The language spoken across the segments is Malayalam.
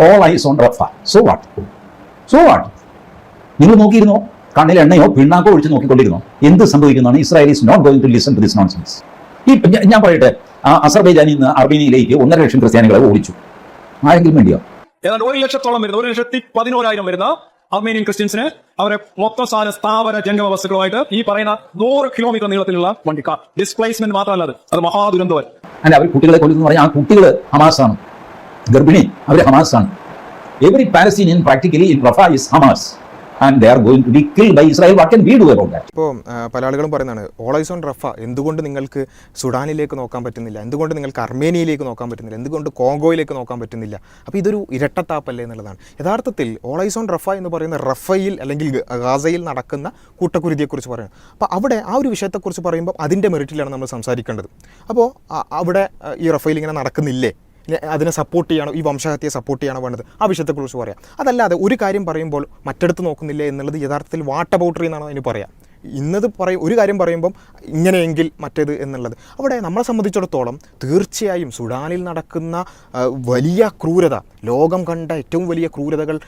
All eyes on Rafah so what so what നിങ്ങൾ നോക്കിയിരുന്നോ? കണ്ണിൽ എണ്ണയോ പിണ്ണാക്കോ ഒഴിച്ച് നോക്കിക്കൊണ്ടിരുന്നോ? എന്ത് സംഭവിക്കുന്നതാണ്? Israel is not going to listen to this nonsense ഈ ഞാൻ- പറയട്ടെ. അസർബൈജാനിൽ നിന്ന് അർമേനിയയിലേക്ക് ഒന്നര ലക്ഷം ക്രിസ്ത്യാനികളെ ഓടിച്ചു. ആരെങ്കിലും വേണ്ടിയോ? ഏതാണ്ട് ഒരു ലക്ഷത്തോളം വരുന്ന ഒരു ലക്ഷത്തി പതിനോരായിരം വരുന്ന അർമേനിയൻ ക്രിസ്ത്യൻസിന് അവരെ മൊത്തം സാധന സ്ഥാപന ജംഗമ വസ്തുക്കളുമായിട്ട് ഈ പറയുന്ന നൂറ് കിലോമീറ്റർ നീളത്തിലുള്ള വണ്ടിക്കാർ. ഡിസ്പ്ലേസ്മെന്റ് മാത്രമല്ല അത്. അത് മഹാദുരന്തവൻ അല്ല അവർ കുട്ടികളെ കൊല്ലുന്നു പറഞ്ഞാൽ ആ കുട്ടികൾ ഹമാസാണ് ഗർഭിണി അവർ ഹമാസ് ആണ് every Palestinian practically in Rafah is Hamas and they are going to be killed by Israel what can we do about that ഇപ്പോൾ പല ആളുകളും പറയുന്നതാണ് ഓളൈസ് ഓൺ റഫ എന്തുകൊണ്ട് നിങ്ങൾക്ക് സുഡാനിലേക്ക് നോക്കാൻ പറ്റുന്നില്ല? എന്തുകൊണ്ട് നിങ്ങൾക്ക് അർമേനിയയിലേക്ക് നോക്കാൻ പറ്റുന്നില്ല? എന്തുകൊണ്ട് കോങ്കോയിലേക്ക് നോക്കാൻ പറ്റുന്നില്ല? അപ്പോൾ ഇതൊരു ഇരട്ടത്താപ്പല്ലേ എന്നുള്ളതാണ്. യഥാർത്ഥത്തിൽ ഓളൈസ് ഓൺ റഫ എന്ന് പറയുന്ന റഫയിൽ അല്ലെങ്കിൽ ഗാസയിൽ നടക്കുന്ന കൂട്ടക്കുരുതിയെക്കുറിച്ച് പറയുന്നത് അപ്പോൾ അവിടെ ആ ഒരു വിഷയത്തെക്കുറിച്ച് പറയുമ്പോൾ അതിന്റെ മെറിറ്റിലാണ് നമ്മൾ സംസാരിക്കേണ്ടത്. അപ്പോൾ അവിടെ ഈ റഫയിൽ ഇങ്ങനെ നടക്കുന്നില്ലേ? അതിനെ സപ്പോർട്ട് ചെയ്യണോ? ഈ വംശഹത്യയെ സപ്പോർട്ട് ചെയ്യണോ വേണ്ടത്? ആ വിഷയത്തെക്കുറിച്ച് പറയാം. അതല്ലാതെ ഒരു കാര്യം പറയുമ്പോൾ മറ്റെടുത്ത് നോക്കുന്നില്ല എന്നുള്ളത് യഥാർത്ഥത്തിൽ വാട്ട് അബൌട്ടറി എന്നാണ് അതിന് പറയാം. ഇന്നത് പറയും ഒരു കാര്യം പറയുമ്പം ഇങ്ങനെയെങ്കിൽ മറ്റേത് എന്നുള്ളത്. അവിടെ നമ്മളെ സംബന്ധിച്ചിടത്തോളം തീർച്ചയായും സുഡാനിൽ നടക്കുന്ന വലിയ ക്രൂരത ലോകം കണ്ട ഏറ്റവും വലിയ ക്രൂരതകൾ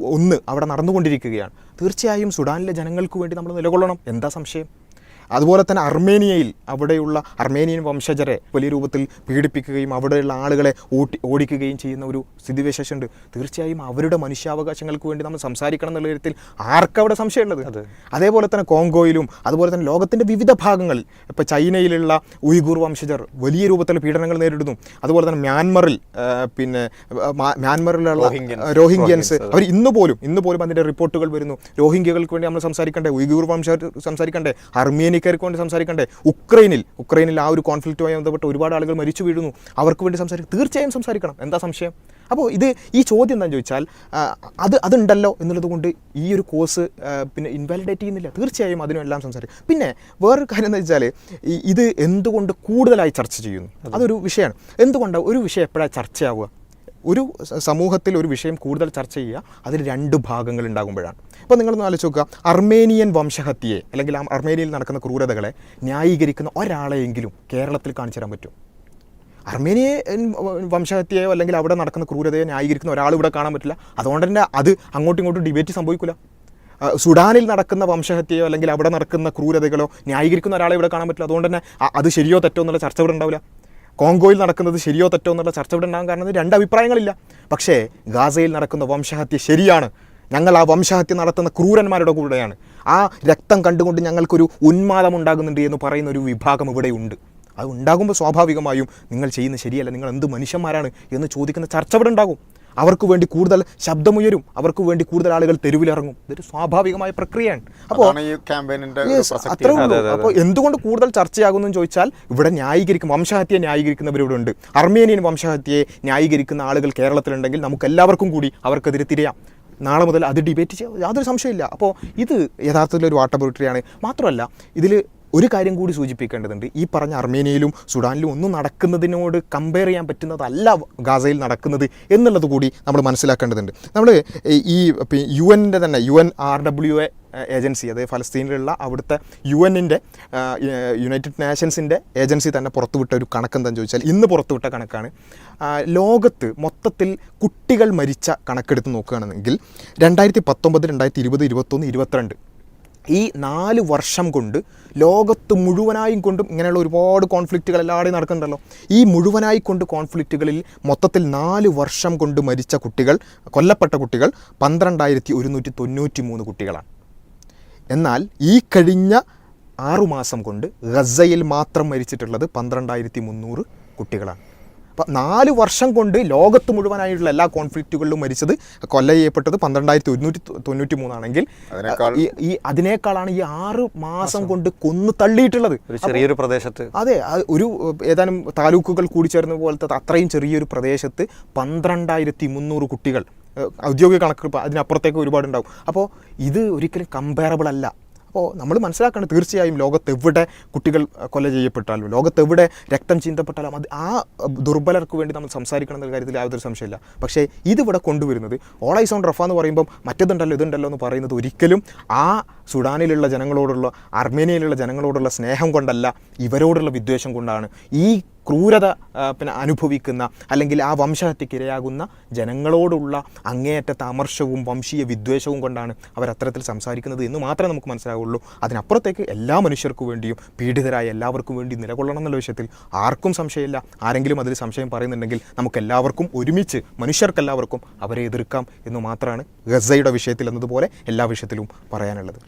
ഒന്ന് അവിടെ നടന്നുകൊണ്ടിരിക്കുകയാണ്. തീർച്ചയായും സുഡാനിലെ ജനങ്ങൾക്ക് വേണ്ടി നമ്മൾ നിലകൊള്ളണം. എന്താ സംശയം? അതുപോലെ തന്നെ അർമേനിയയിൽ അവിടെയുള്ള അർമേനിയൻ വംശജരെ വലിയ രൂപത്തിൽ പീഡിപ്പിക്കുകയും അവിടെയുള്ള ആളുകളെ ഓട്ടി ഓടിക്കുകയും ചെയ്യുന്ന ഒരു സ്ഥിതിവിശേഷമുണ്ട്. തീർച്ചയായും അവരുടെ മനുഷ്യാവകാശങ്ങൾക്ക് വേണ്ടി നമ്മൾ സംസാരിക്കണം എന്നുള്ള കാര്യത്തിൽ ആർക്കവിടെ സംശയമുള്ളത്? അതേപോലെ തന്നെ കോങ്കോയിലും അതുപോലെ തന്നെ ലോകത്തിന്റെ വിവിധ ഭാഗങ്ങളിൽ ഇപ്പോൾ ചൈനയിലുള്ള ഉയ്ഗൂർ വംശജർ വലിയ രൂപത്തിൽ പീഡനങ്ങൾ നേരിടുന്നു. അതുപോലെ തന്നെ മ്യാൻമറിൽ പിന്നെ മ്യാൻമറിലുള്ള റോഹിംഗ്യൻസ്. രോഹിംഗ്യൻസ് അവർ ഇന്ന് പോലും ഇന്ന് പോലും അതിന്റെ റിപ്പോർട്ടുകൾ വരുന്നു. രോഹിംഗ്യകൾക്ക് വേണ്ടി നമ്മൾ സംസാരിക്കണ്ടേ ഉയ്ഗൂർ വംശ സംസാരിക്കണ്ടേ അർമേനിയക്കാർക്ക് കയറിക്കൊണ്ട് സംസാരിക്കണ്ടേ? ഉക്രൈനിൽ ഉക്രൈനിൽ ആ ഒരു കോൺഫ്ലിക്റ്റുമായി ബന്ധപ്പെട്ട് ഒരുപാട് ആളുകൾ മരിച്ചു വീഴുന്നു. അവർക്ക് വേണ്ടി സംസാരിക്കും തീർച്ചയായും സംസാരിക്കണം. എന്താ സംശയം? അപ്പോൾ ഇത് ഈ ചോദ്യം എന്താണെന്ന് ചോദിച്ചാൽ അത് അതുണ്ടല്ലോ എന്നുള്ളത് കൊണ്ട് ഈ ഒരു കോഴ്സ് പിന്നെ ഇൻവാലിഡേറ്റ് ചെയ്യുന്നില്ല. തീർച്ചയായും അതിനെല്ലാം സംസാരിക്കും പിന്നെ വേറൊരു കാര്യം എന്ന് വെച്ചാൽ ഇത് എന്തുകൊണ്ട് കൂടുതലായി ചർച്ച ചെയ്യുന്നു? അതൊരു വിഷയമാണ്. എന്തുകൊണ്ടാണ് ഒരു വിഷയം എപ്പോഴാണ് ചർച്ചയാവുക? ഒരു സമൂഹത്തിൽ ഒരു വിഷയം കൂടുതൽ ചർച്ച ചെയ്യുക അതിൽ രണ്ട് ഭാഗങ്ങൾ ഉണ്ടാകുമ്പോഴാണ്. ഇപ്പോൾ നിങ്ങളൊന്ന് ആലോചിച്ച് നോക്കുക. അർമേനിയൻ വംശഹത്യയെ അല്ലെങ്കിൽ അർമേനിയയിൽ നടക്കുന്ന ക്രൂരതകളെ ന്യായീകരിക്കുന്ന ഒരാളെയെങ്കിലും കേരളത്തിൽ കാണിച്ചു തരാൻ പറ്റും അർമേനിയൻ വംശഹത്യയോ അല്ലെങ്കിൽ അവിടെ നടക്കുന്ന ക്രൂരതയോ ന്യായീകരിക്കുന്ന ഒരാൾ ഇവിടെ കാണാൻ പറ്റില്ല. അതുകൊണ്ട് തന്നെ അത് അങ്ങോട്ടും ഇങ്ങോട്ടും ഡിബേറ്റ് സംഭവിക്കില്ല സുഡാനിൽ നടക്കുന്ന വംശഹത്യയോ അല്ലെങ്കിൽ അവിടെ നടക്കുന്ന ക്രൂരതകളോ ന്യായീകരിക്കുന്ന ഒരാളെ ഇവിടെ കാണാൻ പറ്റില്ല. അതുകൊണ്ട് തന്നെ അത് ശരിയോ തെറ്റോ എന്നുള്ള ചർച്ച ഇവിടെ ഉണ്ടാവില്ല. കോങ്കോയിൽ നടക്കുന്നത് ശരിയോ തെറ്റോ എന്നുള്ള ചർച്ച ഇവിടെ ഉണ്ടാകാൻ കാരണം രണ്ട് അഭിപ്രായങ്ങളില്ല. പക്ഷേ ഗാസയിൽ നടക്കുന്ന വംശഹത്യ ശരിയാണ്. ഞങ്ങൾ ആ വംശഹത്യ നടത്തുന്ന ക്രൂരന്മാരുടെ കൂടെയാണ്. ആ രക്തം കണ്ടുകൊണ്ട് ഞങ്ങൾക്കൊരു ഉന്മാദം ഉണ്ടാകുന്നുണ്ട് എന്ന് പറയുന്ന ഒരു വിഭാഗം ഇവിടെയുണ്ട് അത് ഉണ്ടാകുമ്പോൾ സ്വാഭാവികമായും നിങ്ങൾ ചെയ്യുന്ന ശരിയല്ല. നിങ്ങൾ എന്ത് മനുഷ്യന്മാരാണ് എന്ന് ചോദിക്കുന്ന ചർച്ച ഇവിടെ ഉണ്ടാകും. അവർക്ക് വേണ്ടി കൂടുതൽ ശബ്ദമുയരും അവർക്ക് വേണ്ടി കൂടുതൽ ആളുകൾ തെരുവിലിറങ്ങും. ഇതൊരു സ്വാഭാവികമായ പ്രക്രിയയാണ്. അപ്പോൾ അത്രേ ഉള്ളൂ. അപ്പോൾ എന്തുകൊണ്ട് കൂടുതൽ ചർച്ചയാകുന്നു എന്ന് ചോദിച്ചാൽ ഇവിടെ ന്യായീകരിക്കും വംശഹത്യയെ ന്യായീകരിക്കുന്നവരിവിടെ ഉണ്ട്. അർമേനിയൻ വംശഹത്യയെ ന്യായീകരിക്കുന്ന ആളുകൾ കേരളത്തിലുണ്ടെങ്കിൽ നമുക്ക് എല്ലാവർക്കും കൂടി അവർക്കെതിരെ തിരയാം. നാളെ മുതൽ അത് ഡിബേറ്റ് ചെയ്യാം. യാതൊരു സംശയമില്ല അപ്പോൾ ഇത് യഥാർത്ഥത്തിൽ ഒരു വാട്ടബിലിറ്റിയാണ് മാത്രമല്ല ഇതിൽ ഒരു കാര്യം കൂടി സൂചിപ്പിക്കേണ്ടതുണ്ട്. ഈ പറഞ്ഞ അർമേനിയയിലും സുഡാനിലും ഒന്നും നടക്കുന്നതിനോട് കമ്പയർ ചെയ്യാൻ പറ്റുന്നതല്ല ഗാസയിൽ നടക്കുന്നത് എന്നുള്ളത് കൂടി നമ്മൾ മനസ്സിലാക്കേണ്ടതുണ്ട്. നമ്മൾ ഈ യു എന്റെ തന്നെ U N R W A agency അതായത് ഫലസ്തീനിലുള്ള അവിടുത്തെ യു എന്നിന്റെ യുണൈറ്റഡ് നേഷൻസിന്റെ ഏജൻസി തന്നെ പുറത്തുവിട്ട ഒരു കണക്ക് എന്താണെന്ന് ചോദിച്ചാൽ ഇന്ന് പുറത്തുവിട്ട കണക്കാണ്. ലോകത്ത് മൊത്തത്തിൽ കുട്ടികൾ മരിച്ച കണക്കെടുത്ത് നോക്കുകയാണെങ്കിൽ രണ്ടായിരത്തി പത്തൊമ്പത് രണ്ടായിരത്തി ഇരുപത് ഇരുപത്തൊന്ന് ഇരുപത്തിരണ്ട് ഈ നാല് വർഷം കൊണ്ട് ലോകത്ത് മുഴുവനായും കൊണ്ടും ഇങ്ങനെയുള്ള ഒരുപാട് കോൺഫ്ലിക്റ്റുകൾ എല്ലാവരുടെയും നടക്കുന്നുണ്ടല്ലോ. ഈ മുഴുവനായി കൊണ്ട് കോൺഫ്ലിക്റ്റുകളിൽ മൊത്തത്തിൽ നാല് വർഷം കൊണ്ട് മരിച്ച കുട്ടികൾ കൊല്ലപ്പെട്ട കുട്ടികൾ പന്ത്രണ്ടായിരത്തി ഒരുന്നൂറ്റി തൊണ്ണൂറ്റി മൂന്ന് കുട്ടികളാണ്. എന്നാൽ ഈ കഴിഞ്ഞ ആറുമാസം കൊണ്ട് ഗസയിൽ മാത്രം മരിച്ചിട്ടുള്ളത് പന്ത്രണ്ടായിരത്തി മുന്നൂറ് കുട്ടികളാണ്. അപ്പം നാല് വർഷം കൊണ്ട് ലോകത്ത് മുഴുവനായിട്ടുള്ള എല്ലാ കോൺഫ്ലിക്റ്റുകളിലും മരിച്ചത് കൊല്ല ചെയ്യപ്പെട്ടത് പന്ത്രണ്ടായിരത്തി ഒരുന്നൂറ്റി തൊണ്ണൂറ്റി മൂന്നാണെങ്കിൽ ഈ അതിനേക്കാളാണ് ഈ ആറ് മാസം കൊണ്ട് കൊന്നു തള്ളിയിട്ടുള്ളത്. ചെറിയൊരു പ്രദേശത്ത്. അതെ ഒരു ഏതാനും താലൂക്കുകൾ കൂടി ചേർന്ന പോലത്തെ അത്രയും ചെറിയൊരു പ്രദേശത്ത് പന്ത്രണ്ടായിരത്തി മുന്നൂറ് കുട്ടികൾ ഔദ്യോഗിക കണക്ക് അതിനപ്പുറത്തേക്ക് ഒരുപാടുണ്ടാവും. അപ്പോൾ ഇത് ഒരിക്കലും കമ്പയറബിൾ അല്ല. അപ്പോൾ നമ്മൾ മനസ്സിലാക്കണം തീർച്ചയായും ലോകത്തെവിടെ കുട്ടികൾ കൊല ചെയ്യപ്പെട്ടാലും ലോകത്തെവിടെ രക്തം ചീന്തപ്പെട്ടാലും അത് ആ ദുർബലർക്ക് വേണ്ടി നമ്മൾ സംസാരിക്കണം എന്ന കാര്യത്തിൽ യാതൊരു സംശയമില്ല. പക്ഷേ ഇതിവിടെ കൊണ്ടുവരുന്നത് ഓൾ ഐസ് ഓൺ റഫ എന്ന് പറയുമ്പം മറ്റേതുണ്ടല്ലോ ഇതുണ്ടല്ലോ എന്ന് പറയുന്നത് ഒരിക്കലും ആ സുഡാനിലുള്ള ജനങ്ങളോടുള്ള അർമേനിയയിലുള്ള ജനങ്ങളോടുള്ള സ്നേഹം കൊണ്ടല്ല ഇവരോടുള്ള വിദ്വേഷം കൊണ്ടാണ്. ഈ ക്രൂരത പിന്നെ അനുഭവിക്കുന്ന അല്ലെങ്കിൽ ആ വംശഹത്യക്കിരയാകുന്ന ജനങ്ങളോടുള്ള അങ്ങേയറ്റത്തെ അമർഷവും വംശീയ വിദ്വേഷവും കൊണ്ടാണ് അവർ അത്തരത്തിൽ സംസാരിക്കുന്നത് എന്ന് മാത്രമേ നമുക്ക് മനസ്സിലാവുള്ളൂ. അതിനപ്പുറത്തേക്ക് എല്ലാ മനുഷ്യർക്കു വേണ്ടിയും പീഡിതരായ എല്ലാവർക്കും വേണ്ടി നിലകൊള്ളണം എന്നുള്ള വിഷയത്തിൽ ആർക്കും സംശയമില്ല. ആരെങ്കിലും അതിൽ സംശയം പറയുന്നുണ്ടെങ്കിൽ നമുക്ക് എല്ലാവർക്കും ഒരുമിച്ച് മനുഷ്യർക്കെല്ലാവർക്കും അവരെ എതിർക്കാം എന്ന് മാത്രമാണ് ഗസയുടെ വിഷയത്തിൽ എന്നതുപോലെ എല്ലാ വിഷയത്തിലും പറയാനുള്ളത്.